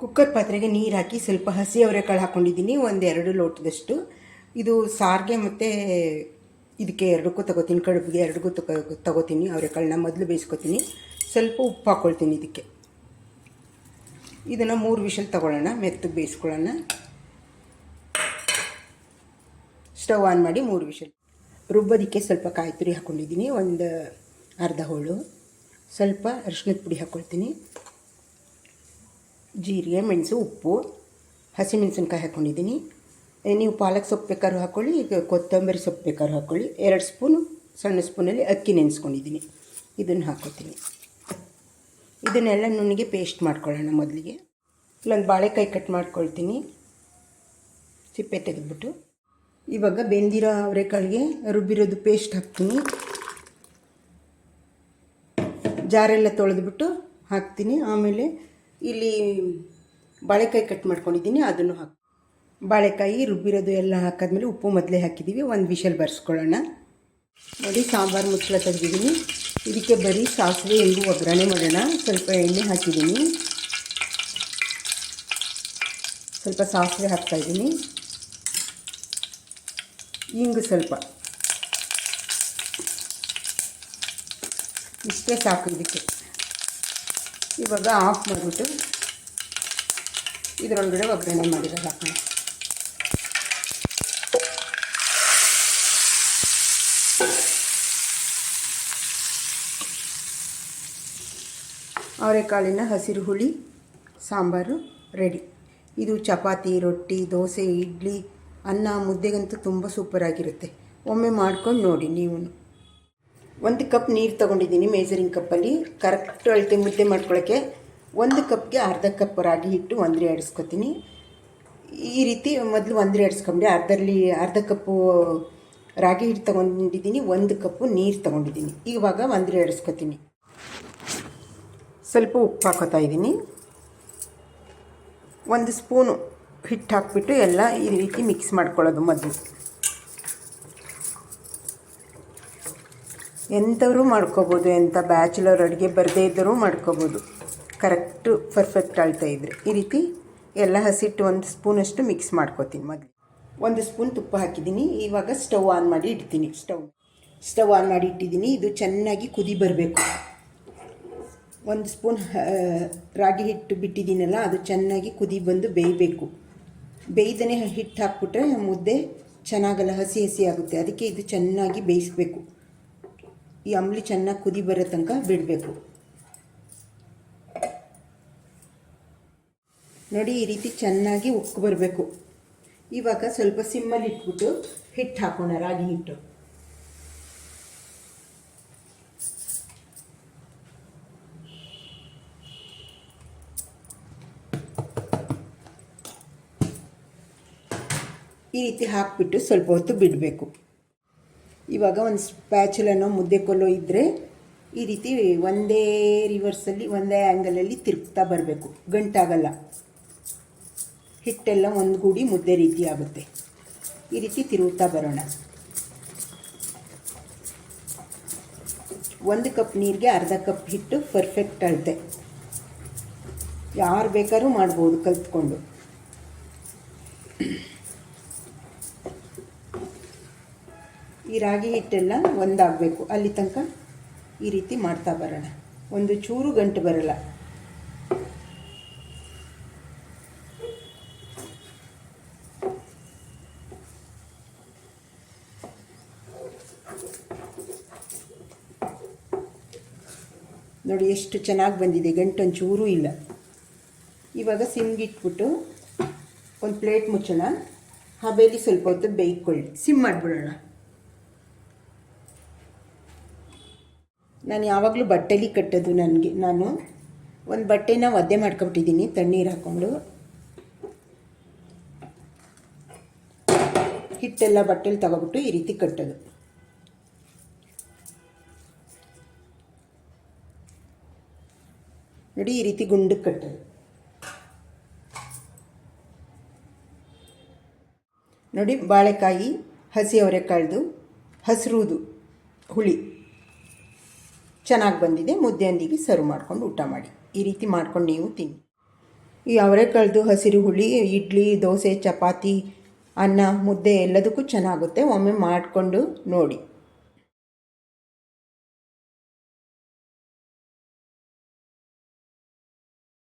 Cooker ಪಾತ್ರೆಗೆ ನೀರು ಹಾಕಿ ಸ್ವಲ್ಪ ಹಸಿ ಅವರೆಕಾಳು ಹಾಕ್ಕೊಂಡಿದ್ದೀನಿ ಒಂದೆರಡು ಲೋಟದಷ್ಟು. ಇದು ಸಾರಿಗೆ ಮತ್ತು ಇದಕ್ಕೆ ಎರಡಕ್ಕೂ ತಗೋತೀನಿ, ಕಡುಬಿಗೆ ಎರಡಕ್ಕೂ ತಗೋ ತಗೋತೀನಿ, ಅವರೆಕಾಳನ್ನ ಮೊದಲು ಬೇಯಿಸ್ಕೊತೀನಿ. ಸ್ವಲ್ಪ ಉಪ್ಪು ಹಾಕ್ಕೊಳ್ತೀನಿ ಇದಕ್ಕೆ. ಇದನ್ನು ಮೂರು ವಿಷಲ್ ತಗೊಳ್ಳೋಣ, ಮೆತ್ತಗೆ ಬೇಯಿಸ್ಕೊಳ್ಳೋಣ. ಸ್ಟವ್ ಆನ್ ಮಾಡಿ ಮೂರು ವಿಷಲ್. ರುಬ್ಬೋದಕ್ಕೆ ಸ್ವಲ್ಪ ಕಾಯಿ ತುರಿ ಹಾಕ್ಕೊಂಡಿದ್ದೀನಿ ಒಂದು ಅರ್ಧ ಹೋಳು. ಸ್ವಲ್ಪ ಅರಿಶಿನದ ಪುಡಿ ಹಾಕ್ಕೊಳ್ತೀನಿ ಜೀರಿಗೆ, ಮೆಣಸು, ಉಪ್ಪು, ಹಸಿಮೆಣಸಿನ್ಕಾಯಿ ಹಾಕ್ಕೊಂಡಿದ್ದೀನಿ ನೀವು ಪಾಲಕ್ ಸೊಪ್ಪು ಬೇಕಾದ್ರೂ ಹಾಕ್ಕೊಳ್ಳಿ ಈಗ ಕೊತ್ತಂಬರಿ ಸೊಪ್ಪು ಬೇಕಾದ್ರೂ ಹಾಕ್ಕೊಳ್ಳಿ ಎರಡು ಸ್ಪೂನು, ಸಣ್ಣ ಸ್ಪೂನಲ್ಲಿ ಅಕ್ಕಿ ನೆನೆಸ್ಕೊಂಡಿದ್ದೀನಿ. ಇದನ್ನು ಹಾಕ್ಕೊತೀನಿ ಇದನ್ನೆಲ್ಲ ನುಣ್ಣಿಗೆ ಪೇಸ್ಟ್ ಮಾಡ್ಕೊಳ್ಳೋಣ ಮೊದಲಿಗೆ. ಇಲ್ಲೊಂದು ಬಾಳೆಕಾಯಿ ಕಟ್ ಮಾಡ್ಕೊಳ್ತೀನಿ. ಸಿಪ್ಪೆ ತೆಗೆದ್ಬಿಟ್ಟು. ಇವಾಗ ಬೆಂದಿರೋ ಅವರೆಕಾಳಿಗೆ ರುಬ್ಬಿರೋದು ಪೇಸ್ಟ್ ಹಾಕ್ತೀನಿ. ಜಾರೆಲ್ಲ ತೊಳೆದ್ಬಿಟ್ಟು ಹಾಕ್ತೀನಿ. ಆಮೇಲೆ ಇಲ್ಲಿ ಬಾಳೆಕಾಯಿ ಕಟ್ ಮಾಡ್ಕೊಂಡಿದ್ದೀನಿ, ಅದನ್ನು ಹಾಕಿ ಬಾಳೆಕಾಯಿ ರುಬ್ಬಿರೋದು ಎಲ್ಲ ಹಾಕಾದ್ಮೇಲೆ ಉಪ್ಪು ಮೊದಲೇ ಹಾಕಿದ್ದೀವಿ, ಒಂದು ವಿಷಲ್ ಬರ್ಸ್ಕೊಳ್ಳೋಣ. ನೋಡಿ, ಸಾಂಬಾರು ಮುಚ್ಚಳ ತೆಗೆದಿದ್ದೀನಿ. ಇದಕ್ಕೆ ಬರೀ ಸಾಸಿವೆ ಹೆಂಗು ಒಗ್ಗರಣೆ ಮಾಡೋಣ. ಸ್ವಲ್ಪ ಎಣ್ಣೆ ಹಾಕಿದ್ದೀನಿ. ಸ್ವಲ್ಪ ಸಾಸಿವೆ ಹಾಕ್ತಾಯಿದ್ದೀನಿ ಹಿಂಗು ಸ್ವಲ್ಪ. ಇಷ್ಟೇ ಸಾಕು ಇದಕ್ಕೆ. ಇವಾಗ ಆಫ್ ಮಾಡಿಬಿಟ್ಟು ಇದರೊಳಗಡೆ ಒಗ್ಗರಣೆ ಮಾಡಿರೋದು ಹಾಕೋಣ. ಅವರೆಕಾಳಿನ ಹಸಿರು ಹುಳಿ, ಸಾಂಬಾರು ರೆಡಿ ಇದು ಚಪಾತಿ, ರೊಟ್ಟಿ, ದೋಸೆ, ಇಡ್ಲಿ, ಅನ್ನ, ಮುದ್ದೆಗಂತೂ ತುಂಬ ಸೂಪರಾಗಿರುತ್ತೆ ಒಮ್ಮೆ ಮಾಡ್ಕೊಂಡು ನೋಡಿ ನೀವು ಒಂದು ಕಪ್ ನೀರು ತೊಗೊಂಡಿದ್ದೀನಿ ಮೇಜರಿಂಗ್ ಕಪ್ಪಲ್ಲಿ ಕರೆಕ್ಟ್ ಅಳತೆ ಮುದ್ದೆ ಮಾಡ್ಕೊಳ್ಳೋಕ್ಕೆ ಒಂದು ಕಪ್ಗೆ ಅರ್ಧ ಕಪ್ ರಾಗಿ ಹಿಟ್ಟು ಒಂದರೆ ಆಡಿಸ್ಕೊತೀನಿ. ಈ ರೀತಿ ಮೊದಲು ಒಂದ್ರೆ ಆಡಿಸ್ಕೊಂಬಿಡಿ ಅರ್ಧಲ್ಲಿ ಅರ್ಧ ಕಪ್ಪು ರಾಗಿ ಹಿಟ್ಟು ತೊಗೊಂಡಿದ್ದೀನಿ, ಒಂದು ಕಪ್ಪು ನೀರು ತೊಗೊಂಡಿದ್ದೀನಿ. ಇವಾಗ ಒಂದ್ರಿ ಆಡಿಸ್ಕೊತೀನಿ. ಸ್ವಲ್ಪ ಉಪ್ಪು ಹಾಕೋತಾ ಇದ್ದೀನಿ. ಒಂದು ಸ್ಪೂನು ಹಿಟ್ಟು ಹಾಕ್ಬಿಟ್ಟು ಎಲ್ಲ ಈ ರೀತಿ ಮಿಕ್ಸ್ ಮಾಡ್ಕೊಳ್ಳೋದು ಮೊದಲು. ಎಂಥವರು ಮಾಡ್ಕೋಬೋದು ಎಂಥ ಬ್ಯಾಚುಲರ್ ಅಡುಗೆ ಬರದೇ ಇದ್ದರೂ ಮಾಡ್ಕೋಬೋದು. ಕರೆಕ್ಟು ಪರ್ಫೆಕ್ಟ್ ಅಳ್ತಾ ಇದ್ರೆ. ಈ ರೀತಿ ಎಲ್ಲ ಹಸಿಟ್ಟು ಒಂದು ಸ್ಪೂನಷ್ಟು ಮಿಕ್ಸ್ ಮಾಡ್ಕೋತೀನಿ ಮೊದಲು. ಒಂದು ಸ್ಪೂನ್ ತುಪ್ಪ ಹಾಕಿದ್ದೀನಿ. ಇವಾಗ ಸ್ಟವ್ ಆನ್ ಮಾಡಿ ಇಡ್ತೀನಿ. ಸ್ಟವ್ ಸ್ಟವ್ ಆನ್ ಮಾಡಿ ಇಟ್ಟಿದ್ದೀನಿ. ಇದು ಚೆನ್ನಾಗಿ ಕುದಿ ಬರಬೇಕು. ಒಂದು ಸ್ಪೂನ್ ರಾಗಿ ಹಿಟ್ಟು ಬಿಟ್ಟಿದ್ದೀನಲ್ಲ, ಅದು ಚೆನ್ನಾಗಿ ಕುದಿ ಬಂದು ಬೇಯಬೇಕು. ಬೇಯ್ದನೇ ಹಿಟ್ಟು ಹಾಕ್ಬಿಟ್ರೆ ಮುದ್ದೆ ಚೆನ್ನಾಗಲ್ಲ, ಹಸಿ ಹಸಿ ಆಗುತ್ತೆ. ಅದಕ್ಕೆ ಇದು ಚೆನ್ನಾಗಿ ಬೇಯಿಸ್ಬೇಕು. ಈ ಅಂಬ್ಲಿ ಚೆನ್ನಾಗಿ ಕುದಿ ಬರೋ ತನಕ ಬಿಡಬೇಕು. ನೋಡಿ, ಈ ರೀತಿ ಚೆನ್ನಾಗಿ ಉಕ್ಕು ಬರಬೇಕು. ಇವಾಗ ಸ್ವಲ್ಪ ಸಿಮ್ಮಲ್ಲಿ ಇಟ್ಬಿಟ್ಟು ಹಿಟ್ಟು ಹಾಕೋಣ, ರಾಗಿ ಹಿಟ್ಟು. ಈ ರೀತಿ ಹಾಕಿಬಿಟ್ಟು ಸ್ವಲ್ಪ ಹೊತ್ತು ಬಿಡಬೇಕು. ಇವಾಗ ಒಂದು ಸ್ಪ್ಯಾಚುಲನೋ ಮುದ್ದೆ ಕೊಲ್ಲೋ ಇದ್ದರೆ ಈ ರೀತಿ ಒಂದೇ ರಿವರ್ಸಲ್ಲಿ ಒಂದೇ ಆ್ಯಂಗಲಲ್ಲಿ ತಿರುಗ್ತಾ ಬರಬೇಕು. ಗಂಟಾಗಲ್ಲ. ಹಿಟ್ಟೆಲ್ಲ ಒಂದುಗೂಡಿ ಮುದ್ದೆ ರೀತಿ ಆಗುತ್ತೆ. ಈ ರೀತಿ ತಿರುಗುತ್ತಾ ಬರೋಣ. ಒಂದು ಕಪ್ ನೀರಿಗೆ ಅರ್ಧ ಕಪ್ ಹಿಟ್ಟು ಪರ್ಫೆಕ್ಟ್ ಅಳತೆ. ಯಾರು ಬೇಕಾದ್ರೂ ಮಾಡ್ಬೋದು ಕಲ್ತ್ಕೊಂಡು. ಈ ರಾಗಿ ಹಿಟ್ಟೆಲ್ಲ ಒಂದಾಗಬೇಕು. ಅಲ್ಲಿ ತನಕ ಈ ರೀತಿ ಮಾಡ್ತಾ ಬರೋಣ. ಒಂದು ಚೂರು ಗಂಟು ಬರಲ್ಲ. ನೋಡಿ ಎಷ್ಟು ಚೆನ್ನಾಗಿ ಬಂದಿದೆ. ಗಂಟು ಒಂಚೂರು ಇಲ್ಲ. ಇವಾಗ ಸಿಮ್ಗಿಟ್ಬಿಟ್ಟು ಒಂದು ಪ್ಲೇಟ್ ಮುಚ್ಚೋಣ. ಹಬೇಲಿ ಸ್ವಲ್ಪ ಹೊತ್ತು ಬೇಯ್ಕೊಳ್ಳಿ ಸಿಮ್ ಮಾಡಿಬಿಡೋಣ. ನಾನು ಯಾವಾಗಲೂ ಬಟ್ಟೆಲಿ ಕಟ್ಟೋದು ನನಗೆ, ನಾನು ಒಂದು ಬಟ್ಟೆನ ಒದ್ದೆ ಮಾಡ್ಕೊಬಿಟ್ಟಿದ್ದೀನಿ, ತಣ್ಣೀರು ಹಾಕ್ಕೊಂಡು. ಹಿಟ್ಟೆಲ್ಲ ಬಟ್ಟೆಲಿ ತಗೊಬಿಟ್ಟು ಈ ರೀತಿ ಕಟ್ಟೋದು. ನೋಡಿ ಈ ರೀತಿ ಗುಂಡಕ್ಕೆ ಕಟ್ಟೋದು. ನೋಡಿ ಬಾಳೆಕಾಯಿ ಹಸಿ ಅವರೆಕಾಳ್ದು ಹಸಿರುದು ಹುಳಿ. ಚೆನ್ನಾಗಿ ಬಂದಿದೆ, ಮುದ್ದೆಯೊಂದಿಗೆ ಸರ್ವ್ ಮಾಡ್ಕೊಂಡು ಊಟ ಮಾಡಿ. ಈ ರೀತಿ ಮಾಡ್ಕೊಂಡು ನೀವು ತಿನ್ನಿ. ಈ ಅವರೆಕಾಳ್ದು ಹಸಿರು ಹುಳಿ, ಇಡ್ಲಿ, ದೋಸೆ, ಚಪಾತಿ, ಅನ್ನ, ಮುದ್ದೆ ಎಲ್ಲದಕ್ಕೂ ಚೆನ್ನಾಗುತ್ತೆ. ಒಮ್ಮೆ ಮಾಡಿಕೊಂಡು ನೋಡಿ.